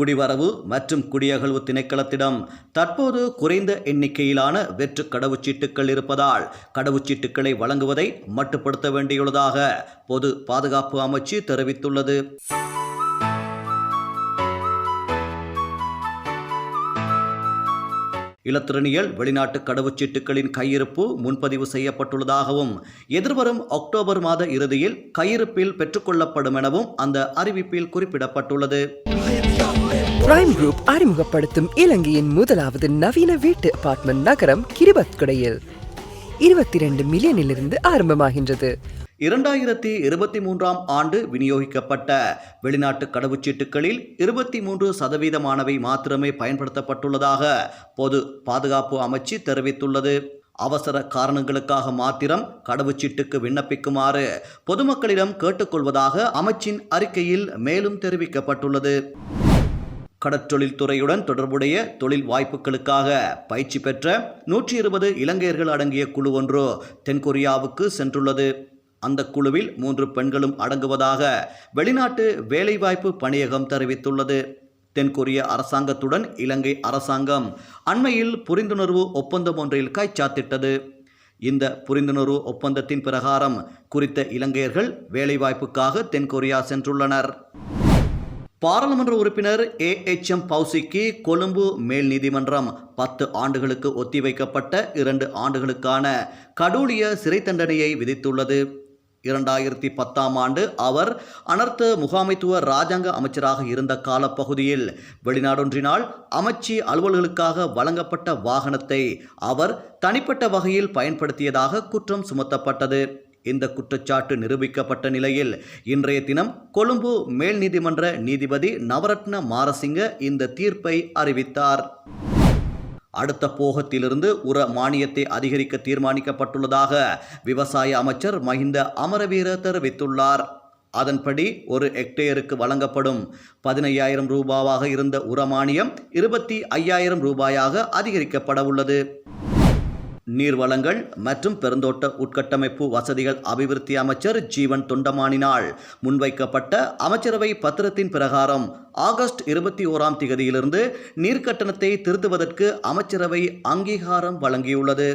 குடிவரவு மற்றும் குடியகழ்வு திணைக்களத்திடம் தற்போது குறைந்த எண்ணிக்கையிலான வெற்று கடவுச்சீட்டுகள் இருப்பதால் கடவுச்சீட்டுகளை வழங்குவதை மட்டுப்படுத்த வேண்டியுள்ளதாக பொது பாதுகாப்பு அமைச்சு தெரிவித்துள்ளது. இலத்திரனியல் வெளிநாட்டு கடவுச்சீட்டுகளின் கையிருப்பு முன்பதிவு செய்யப்பட்டுள்ளதாகவும் எதிர்வரும் அக்டோபர் மாத இறுதியில் கையிருப்பில் பெற்றுக்கொள்ளப்படும் எனவும் அந்த அறிவிப்பில் குறிப்பிடப்பட்டுள்ளது. பிரைம் குரூப் அறிமுகப்படுத்தும் இலங்கையின் முதலாவது நவீன வீட்டு அபார்ட்மெண்ட் நகரம் கிரிபத்குடையில். இருபத்தி ரெண்டு மில்லியனிலிருந்து ஆரம்பமாகின்றது. இரண்டாயிரத்தி இருபத்தி மூன்றாம் ஆண்டு விநியோகிக்கப்பட்ட வெளிநாட்டு கடவுச்சீட்டுகளில் இருபத்தி மூன்று சதவீதமானவை மாத்திரமே பயன்படுத்தப்பட்டுள்ளதாக பொது பாதுகாப்பு அமைச்சு தெரிவித்துள்ளது. அவசர காரணங்களுக்காக மாத்திரம் கடவுச்சீட்டுக்கு விண்ணப்பிக்குமாறு பொதுமக்களிடம் கேட்டுக்கொள்வதாக அமைச்சின் அறிக்கையில் மேலும் தெரிவிக்கப்பட்டுள்ளது. கடற்றொழில் துறையுடன் தொடர்புடைய தொழில் வாய்ப்புகளுக்காக பயிற்சி பெற்ற நூற்றி இருபது இலங்கையர்கள் அடங்கிய குழு ஒன்று தென்கொரியாவுக்கு சென்றுள்ளது. அந்த குழுவில் மூன்று பெண்களும் அடங்குவதாக வெளிநாட்டு வேலைவாய்ப்பு பணியகம் தெரிவித்துள்ளது. தென்கொரிய அரசாங்கத்துடன் இலங்கை அரசாங்கம் அண்மையில் புரிந்துணர்வு ஒப்பந்தம் ஒன்றில் கைச்சாத்திட்டது. இந்த புரிந்துணர்வு ஒப்பந்தத்தின் பிரகாரம் குறித்த இலங்கையர்கள் வேலைவாய்ப்புக்காக தென்கொரியா சென்றுள்ளனர். பாராளுமன்ற உறுப்பினர் ஏ. எச். எம். பௌசிக்கு கொழும்பு மேல் நீதிமன்றம் பத்து ஆண்டுகளுக்கு ஒத்திவைக்கப்பட்ட இரண்டு ஆண்டுகளுக்கான கடூழிய சிறை தண்டனையை விதித்துள்ளது. இரண்டாயிரத்தி பத்தாம் ஆண்டு அவர் அனர்த்த முகாமைத்துவ ராஜாங்க அமைச்சராக இருந்த காலப்பகுதியில் வெளிநாடொன்றினால் அமைச்சு அலுவல்களுக்காக வழங்கப்பட்ட வாகனத்தை அவர் தனிப்பட்ட வகையில் பயன்படுத்தியதாக குற்றம் சுமத்தப்பட்டது. இந்த குற்றச்சாட்டு நிரூபிக்கப்பட்ட நிலையில் இன்றைய தினம் கொழும்பு மேல் நீதிமன்ற நீதிபதி நவரத்ன மாரசிங்க இந்த தீர்ப்பை அறிவித்தார். அடுத்த போகத்திலிருந்து உர மானியத்தை அதிகரிக்க தீர்மானிக்கப்பட்டுள்ளதாக விவசாய அமைச்சர் மஹிந்த அமரவீர தெரிவித்துள்ளார். அதன்படி ஒரு ஹெக்டேயருக்கு வழங்கப்படும் பதினையாயிரம் ரூபாவாக இருந்த உர மானியம் இருபத்தி ஐயாயிரம் ரூபாயாக அதிகரிக்கப்பட உள்ளது நீர்வளங்கள் மற்றும் பெருந்தோட்ட உட்கட்டமைப்பு வசதிகள் அபிவிருத்தி அமைச்சர் ஜீவன் தொண்டமானினால் முன்வைக்கப்பட்ட அமைச்சரவை பத்திரத்தின் பிரகாரம் ஆகஸ்ட் இருபத்தி ஓராம் திகதியிலிருந்து நீர்க்கட்டணத்தை திருத்துவதற்கு அமைச்சரவை அங்கீகாரம் வழங்கியுள்ளது.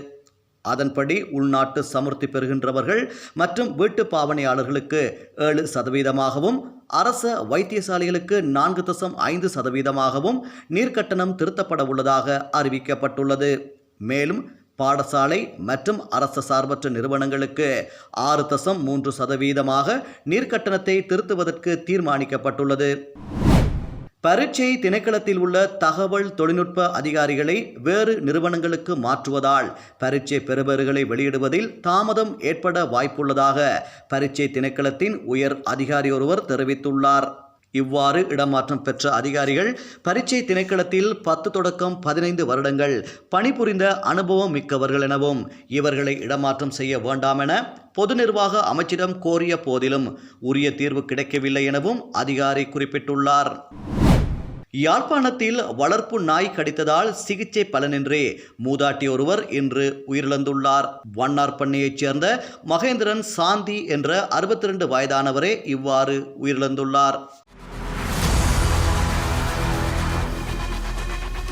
அதன்படி உள்நாட்டு சமூர்த்தி பெறுகின்றவர்கள் மற்றும் வீட்டு பாவனையாளர்களுக்கு ஏழு சதவீதமாகவும் அரச வைத்தியசாலைகளுக்கு நான்கு தசம் ஐந்து சதவீதமாகவும் நீர்க்கட்டணம் திருத்தப்பட உள்ளதாக அறிவிக்கப்பட்டுள்ளது. மேலும் பாடசாலை மற்றும் அரச சார்பற்ற நிறுவனங்களுக்கு ஆறு தசம் மூன்று சதவீதமாக நீர்க்கட்டணத்தை திருத்துவதற்கு தீர்மானிக்கப்பட்டுள்ளது. பரீட்சை திணைக்களத்தில் உள்ள தகவல் தொழில்நுட்ப அதிகாரிகளை வேறு நிறுவனங்களுக்கு மாற்றுவதால் பரீட்சை பெறுபவர்களை வெளியிடுவதில் தாமதம் ஏற்பட வாய்ப்புள்ளதாக பரீட்சை திணைக்களத்தின் உயர் அதிகாரி ஒருவர் தெரிவித்துள்ளார். இவ்வாறு இடமாற்றம் பெற்ற அதிகாரிகள் பரீட்சை திணைக்களத்தில் பத்து தொடக்கம் பதினைந்து வருடங்கள் பணிபுரிந்த அனுபவம் மிக்கவர்கள் எனவும் இவர்களை இடமாற்றம் செய்ய வேண்டாம் என பொது நிர்வாக அமைச்சிடம் கோரிய போதிலும் உரிய தீர்வு கிடைக்கவில்லை எனவும் அதிகாரி குறிப்பிட்டுள்ளார். யாழ்ப்பாணத்தில் வளர்ப்பு நாய் கடித்ததால் சிகிச்சை பலனின்றி மூதாட்டி ஒருவர் இன்று உயிரிழந்துள்ளார். வண்ணார் பண்ணையைச் சேர்ந்த மகேந்திரன் சாந்தி என்ற அறுபத்தி ரெண்டு வயதானவரே இவ்வாறு உயிரிழந்துள்ளார்.